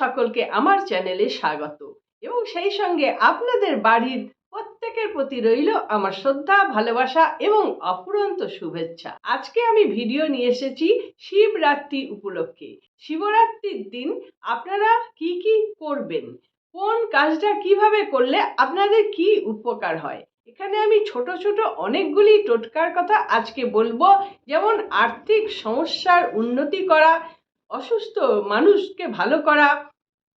সকলকে আমার চ্যানেলে স্বাগত। এবং সেই সঙ্গে আপনাদের বাড়ির প্রত্যেকের প্রতি রইল আমার শ্রদ্ধা, ভালোবাসা এবং অফুরন্ত শুভেচ্ছা। আজকে আমি ভিডিও নিয়ে এসেছি শিবরাত্রি উপলক্ষে। শিবরাত্রির দিন আপনারা কি কি করবেন? কোন কাজটা কীভাবে করলে আপনাদের কি উপকার হয়? এখানে আমি ছোট ছোট অনেকগুলি টোটকার কথা আজকে বলব। যেমন আর্থিক সমস্যার উন্নতি করা অসুস্থ মানুষকে ভালো করা,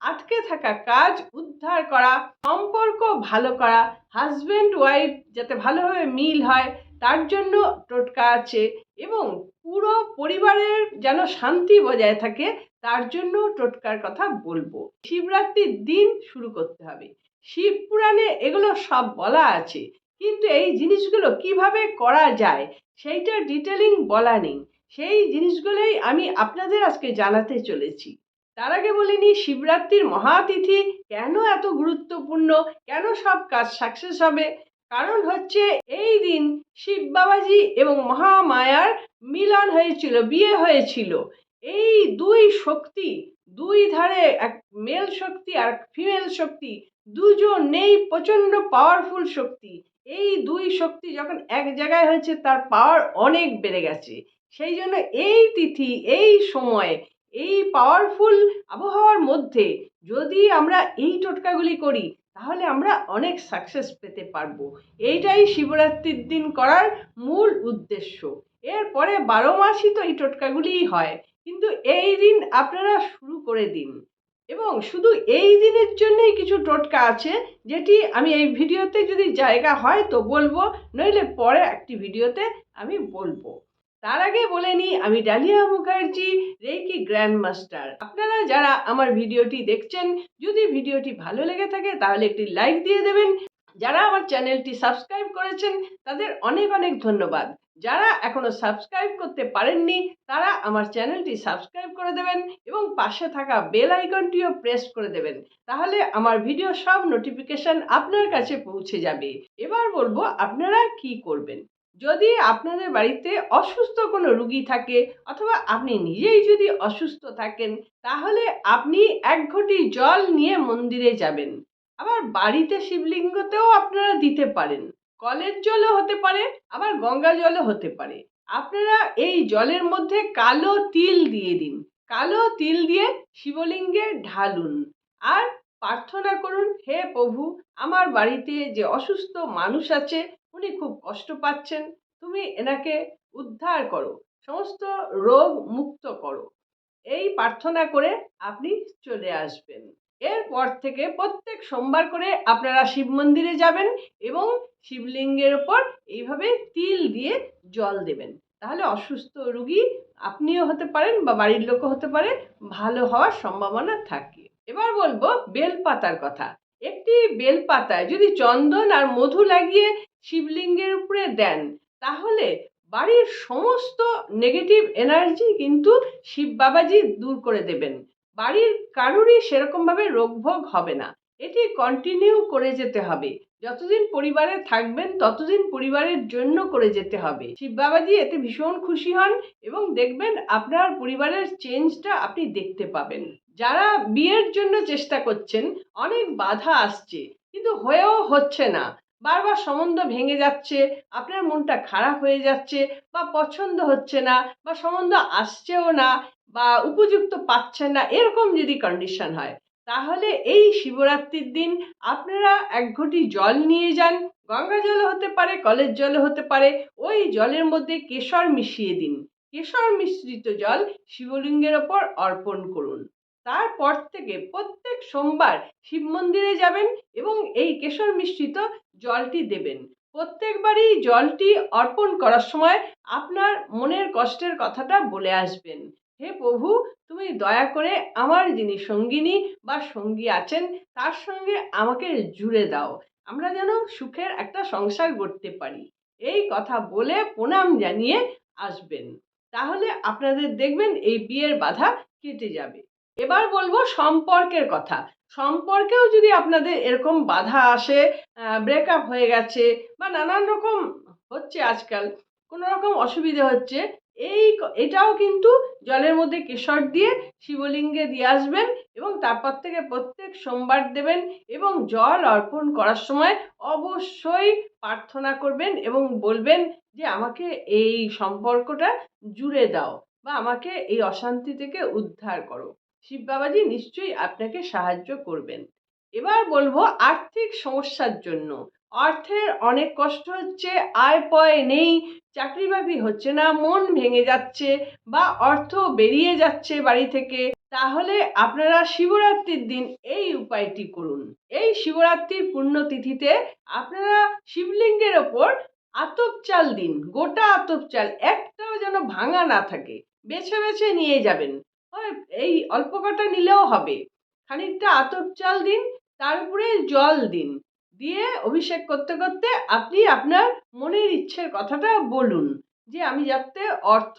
আটকে থাকা কাজ উদ্ধার করা, সম্পর্ক ভালো করা হাজব্যান্ড ওয়াইফ যাতে ভালোভাবে মিল হয়, তার জন্য টোটকা আছে এবং পুরো পরিবারের যেন শান্তি বজায় থাকে, তার জন্য টোটকার কথা বলব। শিবরাত্রির দিন শুরু করতে হবে। শিব পুরাণে এগুলো সব বলা আছে। কিন্তু এই জিনিসগুলো কীভাবে করা যায় সেইটা ডিটেলিং বলা নেই। সেই জিনিসগুলোই আমি আপনাদের আজকে জানাতে চলেছি। তার আগে বলিনি, শিবরাত্রির মহাতিথি কেন এত গুরুত্বপূর্ণ? কেন সব কাজ সাকসেস হবে? কারণ হচ্ছে এই দিন শিব বাবাজি এবং মহামায়ার মিলন হয়েছিল, বিয়ে হয়েছিল। এই দুই শক্তি, দুই ধারে এক মেল শক্তি আর ফিমেল শক্তি দুজন নেই প্রচণ্ড পাওয়ারফুল শক্তি। এই দুই শক্তি যখন এক জায়গায় হয়েছে, তার পাওয়ার অনেক বেড়ে গেছে। সেই জন্য এই তিথি, এই সময়, এই পাওয়ারফুল আবহাওয়ার মধ্যে যদি আমরা এই টোটকাগুলি করি, তাহলে আমরা অনেক সাকসেস পেতে পারব। এইটাই শিবরাত্রির দিন করার মূল উদ্দেশ্য। এরপরে বারো মাসই তো এই টোটকাগুলিই হয়। কিন্তু এই দিন আপনারা শুরু করে দিন। এবং শুধু এই দিনের জন্যই কিছু টোটকা আছে, যেটি আমি এই ভিডিওতে যদি জায়গা হয় তো বলব, নইলে পরে একটি ভিডিওতে আমি বলব। তার আগে বলে নিই, আমি Dalia Mukherjee reiki grand master আপনারা যারা আমার ভিডিওটি দেখছেন, যদি ভিডিওটি ভালো লেগে থাকে তাহলে একটি লাইক দিয়ে দেবেন। যারা আমার চ্যানেলটি সাবস্ক্রাইব করেছেন, তাদের অনেক অনেক ধন্যবাদ। যারা এখনও সাবস্ক্রাইব করতে পারেননি, তারা আমার চ্যানেলটি সাবস্ক্রাইব করে দেবেন এবং পাশে থাকা বেল আইকনটিও প্রেস করে দেবেন। তাহলে আমার ভিডিও সব নোটিফিকেশন আপনার কাছে পৌঁছে যাবে। এবার বলব আপনারা কি করবেন? যদি আপনাদের বাড়িতে অসুস্থ কোনো রুগী থাকে অথবা আপনি নিজেই যদি অসুস্থ থাকেন, তাহলে আপনি এক ঘটি জল নিয়ে মন্দিরে যাবেন। আবার বাড়িতে শিবলিঙ্গতেও আপনারা দিতে পারেন। কলের জলও হতে পারে, আবার গঙ্গা জলও হতে পারে। আপনারা এই জলের মধ্যে কালো তিল দিয়ে দিন। কালো তিল দিয়ে শিবলিঙ্গে ঢালুন। আর প্রার্থনা করুন, হে প্রভু, আমার বাড়িতে যে অসুস্থ মানুষ আছে, উনি খুব কষ্ট পাচ্ছেন। তুমি এনাকে উদ্ধার করো, সমস্ত রোগ মুক্ত করো। এই প্রার্থনা করে আপনি চলে আসবেন। এরপর থেকে প্রত্যেক সোমবার করে আপনারা শিব মন্দিরে যাবেন এবং শিবলিঙ্গের ওপর এইভাবে তিল দিয়ে জল দেবেন। তাহলে অসুস্থ রুগী আপনিও হতে পারেন বা বাড়ির লোকও হতে পারে, ভালো হওয়ার সম্ভাবনা থাকে। এবার বলব বেলপাতার কথা। একটি বেলপাতায় যদি চন্দন আর মধু লাগিয়ে শিবলিঙ্গের উপরে দেন, তাহলে বাড়ির সমস্ত নেগেটিভ এনার্জি কিন্তু শিব বাবাজি দূর করে দেবেন। বাড়ির কারোরই সেরকমভাবে রোগভোগ হবে না। এটি কন্টিনিউ করে যেতে হবে। যতদিন পরিবারে থাকবেন, ততদিন পরিবারের জন্য করে যেতে হবে। শিব বাবাজি এতে ভীষণ খুশি হন এবং দেখবেন আপনার পরিবারের চেঞ্জটা আপনি দেখতে পাবেন। যারা বিয়ের জন্য চেষ্টা করছেন, অনেক বাধা আসছে। কিন্তু হয়েও হচ্ছে না। বারবার সম্বন্ধ ভেঙে যাচ্ছে, আপনার মনটা খারাপ হয়ে যাচ্ছে বা পছন্দ হচ্ছে না বা সম্বন্ধ আসছেও না বা উপযুক্ত পাচ্ছেন না, এরকম যদি কন্ডিশন হয়, তাহলে এই শিবরাত্রির দিন আপনারা এক ঘটি জল নিয়ে যান। গঙ্গা জল হতে পারে, কলের জলও হতে পারে, ওই জলের মধ্যে কেশর মিশিয়ে দিন। কেশর মিশ্রিত জল শিবলিঙ্গের ওপর অর্পণ করুন। তারপর থেকে প্রত্যেক সোমবার শিব মন্দিরে যাবেন এবং এই কেশর মিশ্রিত জলটি দেবেন। প্রত্যেকবারই জলটি অর্পণ করার সময় আপনার মনের কষ্টের কথাটা বলে আসবেন। হে প্রভু, তুমি দয়া করে আমার যিনি সঙ্গিনী বা সঙ্গী আছেন, তার সঙ্গে আমাকে জুড়ে দাও। আমরা যেন সুখের একটা সংসার গড়তে পারি। এই কথা বলে প্রণাম জানিয়ে আসবেন। তাহলে আপনাদের দেখবেন এই বিয়ের বাধা কেটে যাবে। এবার বলব সম্পর্কের কথা। সম্পর্কেও যদি আপনাদের এরকম বাধা আসে ব্রেকআপ হয়ে গেছে বা নানান রকম হচ্ছে আজকাল, কোনো রকম অসুবিধে হচ্ছে, এই এটাও কিন্তু জলের মধ্যে কেশর দিয়ে শিবলিঙ্গে দিয়ে আসবেন এবং তারপর থেকে প্রত্যেক সোমবার দেবেন এবং জল অর্পণ করার সময় অবশ্যই প্রার্থনা করবেন এবং বলবেন যে আমাকে এই সম্পর্কটা জুড়ে দাও বা আমাকে এই অশান্তি থেকে উদ্ধার করো। শিব বাবাজি নিশ্চয়ই আপনাকে সাহায্য করবেন। এবার বলব আর্থিক সমস্যার জন্য। অর্থের অনেক কষ্ট হচ্ছে, আয় পয় নেই, চাকরি বাকরি হচ্ছে না, মন ভেঙে যাচ্ছে বা অর্থ বেরিয়ে যাচ্ছে বাড়ি থেকে। তাহলে আপনারা শিবরাত্রির দিন এই উপায়টি করুন। এই শিবরাত্রির পুণ্যতিথিতে আপনারা শিবলিঙ্গের ওপর আতপ চাল দিন। গোটা আতপ চাল একটাও যেন ভাঙা না থাকে। বেছে বেছে নিয়ে যাবেন। এই অল্প কটা নিলেও হবে। খানিকটা আতপ চাল দিন, তার উপরে জল দিন। দিয়ে অভিষেক করতে করতে আপনি আপনার মনের ইচ্ছের কথাটা বলুন যে, আমি যাতে অর্থ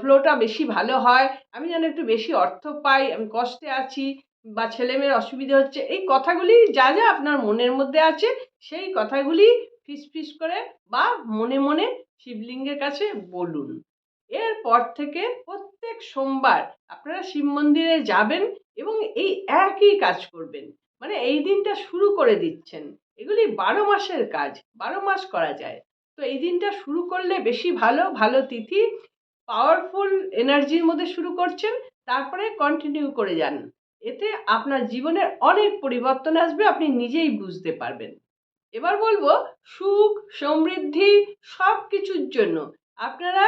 ফ্লোটা বেশি ভালো হয়, আমি যেন একটু বেশি অর্থ পাই, আমি কষ্টে আছি বা ছেলে মেয়ের অসুবিধা হচ্ছে। এই কথাগুলি যা যা আপনার মনের মধ্যে আছে, সেই কথাগুলি ফিস ফিস করে বা মনে মনে শিবলিঙ্গের কাছে বলুন। এরপর থেকে প্রত্যেক সোমবার আপনারা শিব মন্দিরে যাবেন এবং এই একই কাজ করবেন। মানে এই দিনটা শুরু করে দিচ্ছেন। এগুলি বারো মাসের কাজ, বারো মাস করা যায়। তো এই দিনটা শুরু করলে বেশি ভালো ভালো তিথি পাওয়ারফুল এনার্জির মধ্যে শুরু করছেন, তারপরে কন্টিনিউ করে যান। এতে আপনার জীবনের অনেক পরিবর্তন আসবে, আপনি নিজেই বুঝতে পারবেন। এবার বলব, সুখ, সমৃদ্ধি সব কিছুর জন্য আপনারা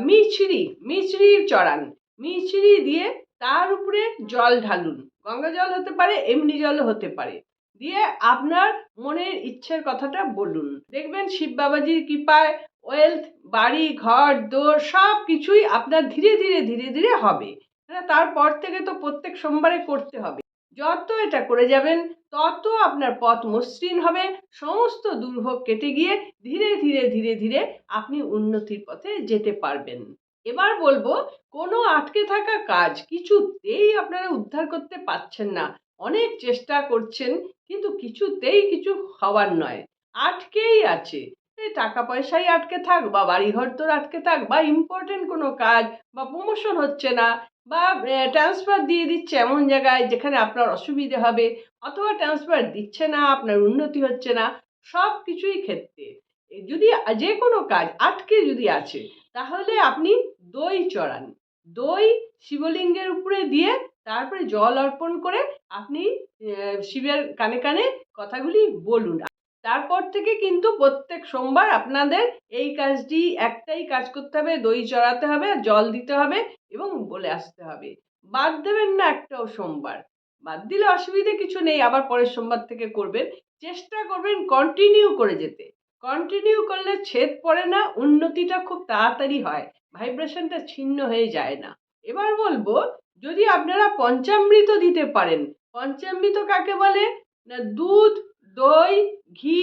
মিছরি মিছরি চড়ান। মিছরি দিয়ে তার উপরে জল ঢালুন। গঙ্গা জল হতে পারে, এমনি জলও হতে পারে। দিয়ে আপনার মনের ইচ্ছের কথাটা বলুন। দেখবেন শিব বাবাজির কৃপায় ওয়েলথ বাড়ি, ঘর, দোর সব কিছুই আপনার ধীরে ধীরে ধীরে ধীরে হবে। হ্যাঁ তারপর থেকে তো প্রত্যেক সোমবারে করতে হবে। যত এটা করে যাবেন, তত আপনার পথ মসৃণ হবে, সমস্ত দুর্ভোগ কেটে গিয়ে ধীরে ধীরে ধীরে ধীরে আপনি উন্নতির পথে যেতে পারবেন। এবার বলব, কোনো আটকে থাকা কাজ কিছুতেই আপনারা উদ্ধার করতে পারছেন না। অনেক চেষ্টা করছেন, কিন্তু কিছুতেই কিছু হওয়ার নয়। আটকেই আছে। টাকা পয়সাই আটকে থাক, বা বাড়িঘর তোর আটকে থাক, বা ইম্পর্টেন্ট কোনো কাজ, বা প্রমোশন হচ্ছে না বা ট্রান্সফার দিয়ে দিচ্ছে এমন জায়গায় যেখানে আপনার অসুবিধে হবে, অথবা ট্রান্সফার দিচ্ছে না, আপনার উন্নতি হচ্ছে না, সব কিছুই ক্ষেত্রে। যদি যে কোনো কাজ আটকে যদি আছে, তাহলে আপনি দই চড়ান। দই শিবলিঙ্গের উপরে দিয়ে তারপরে জল অর্পণ করে আপনি শিবের কানে কানে কথাগুলি বলুন। তারপর থেকে কিন্তু প্রত্যেক সোমবার আপনাদের এই কাজটি, একটাই কাজ করতে হবে, দই চড়াতে হবে, আর জল দিতে হবে এবং বলে আসতে হবে। বাদ দেবেন না একটাও সোমবার। বাদ দিলে অসুবিধে কিছু নেই, আবার পরের সোমবার থেকে করবেন। চেষ্টা করবেন কন্টিনিউ করে যেতে। কন্টিনিউ করলে ছেদ পড়ে না, উন্নতিটা খুব তাড়াতাড়ি হয় ভাইব্রেশনটা ছিন্ন হয়ে যায় না। এবার বলব, যদি আপনারা পঞ্চামৃত দিতে পারেন, পঞ্চামৃত কাকে বলে? না, দুধ দই, ঘি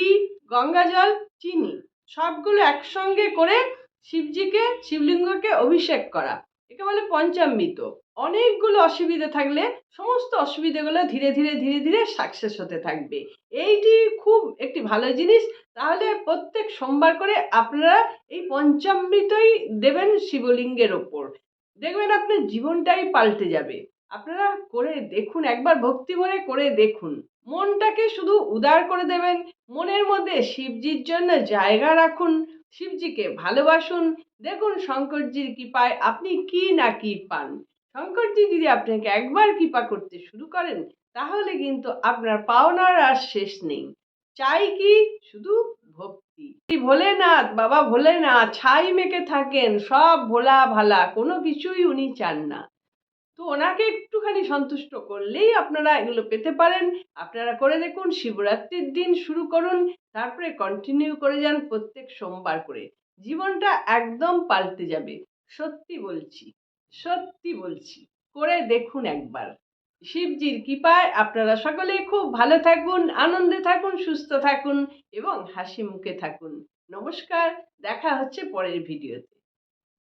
গঙ্গাজল চিনি, সবগুলো একসঙ্গে করে শিবজিকে, শিবলিঙ্গকে অভিষেক করা। একে বলে পঞ্চামৃত। অনেকগুলো অসুবিধা থাকলে সমস্ত অসুবিধাগুলো ধীরে ধীরে ধীরে ধীরে সাকসেস হতে থাকবে। এইটি খুব একটি ভালো জিনিস। তাহলে প্রত্যেক সোমবার করে আপনারা এই পঞ্চামৃতই দেবেন শিবলিঙ্গের ওপর। দেখবেন আপনার জীবনটাই পাল্টে যাবে। আপনারা করে দেখুন, একবার ভক্তি ভরে করে দেখুন। মনটাকে শুধু উদার করে দেবেন। মনের মধ্যে শিবজির জন্য জায়গা রাখুন, শিবজিকে ভালোবাসুন। দেখুন শঙ্করজির কৃপায় আপনি কি না কি পান। শঙ্করজি যদি আপনাকে একবার কৃপা করতে শুরু করেন, তাহলে কিন্তু আপনার পাওনার আর শেষ নেই। চাই কি? শুধু ভক্তি। ভোলেনাথ, বাবা ভোলেনাথ, ছাই মেখে থাকেন, সব ভোলা ভালা কোনো কিছুই উনি চান না। তো ওনাকে একটুখানি সন্তুষ্ট করলেই আপনারা এগুলো পেতে পারেন। আপনারা করে দেখুন, শিবরাত্রির দিন শুরু করুন, তারপরে কন্টিনিউ করে যান প্রত্যেক সোমবার করে। জীবনটা একদম পাল্টে যাবে। সত্যি বলছি সত্যি বলছি। করে দেখুন একবার। শিবজির কৃপায় আপনারা সকলে খুব ভালো থাকুন, আনন্দে থাকুন, সুস্থ থাকুন এবং হাসি মুখে থাকুন। নমস্কার, দেখা হচ্ছে পরের ভিডিওতে।